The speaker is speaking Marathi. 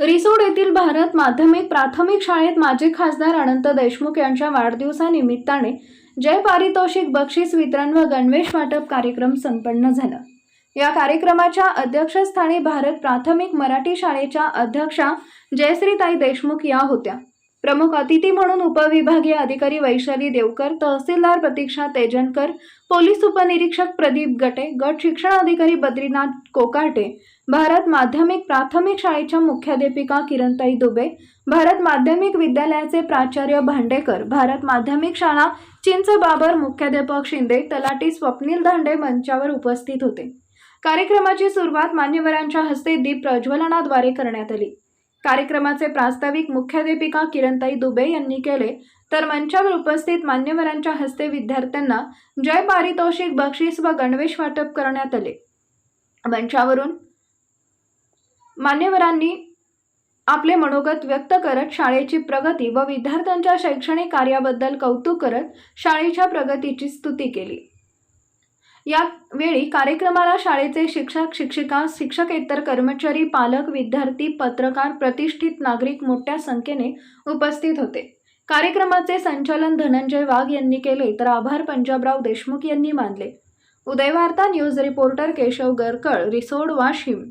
रिसोड येथील भारत माध्यमिक प्राथमिक शाळेत माजी खासदार अनंत देशमुख यांच्या वाढदिवसानिमित्ताने जय पारितोषिक बक्षीस वितरण व गणवेश वाटप कार्यक्रम संपन्न झाला. या कार्यक्रमाच्या अध्यक्षस्थानी भारत प्राथमिक मराठी शाळेच्या अध्यक्षा जयश्रीताई देशमुख या होत्या. प्रमुख अतिथी म्हणून उपविभागीय अधिकारी वैशाली देवकर तहसीलदार प्रतीक्षा तेजनकर पोलीस उपनिरीक्षक प्रदीप गटे गट शिक्षण अधिकारी बद्रीनाथ कोकाटे भारत माध्यमिक प्राथमिक शाळेच्या मुख्याध्यापिका किरणताई दुबे भारत माध्यमिक विद्यालयाचे प्राचार्य भांडेकर भारत माध्यमिक शाळा चिंच बाबर मुख्याध्यापक शिंदे तलाटी स्वप्नील धांडे मंचावर उपस्थित होते. कार्यक्रमाची सुरुवात मान्यवरांच्या हस्ते दीप प्रज्वलनाद्वारे करण्यात आली. कार्यक्रमाचे प्रास्ताविक मुख्याध्यापिका किरणताई दुबे यांनी केले. तर मंचावर उपस्थित मान्यवरांच्या हस्ते विद्यार्थ्यांना जय पारितोषिक बक्षीस व गणवेश वाटप करण्यात आले. मंचावरून मान्यवरांनी आपले मनोगत व्यक्त करत शाळेची प्रगती व विद्यार्थ्यांच्या शैक्षणिक कार्याबद्दल कौतुक करत शाळेच्या प्रगतीची स्तुती केली. यावेळी कार्यक्रमाला शाळेचे शिक्षक शिक्षिका शिक्षकेतर कर्मचारी पालक विद्यार्थी पत्रकार प्रतिष्ठित नागरिक मोठ्या संख्येने उपस्थित होते. कार्यक्रमाचे संचालन धनंजय वाघ यांनी केले तर आभार पंजाबराव देशमुख यांनी मानले. Udayvarta news reporter Keshav Garkal Risod Washim.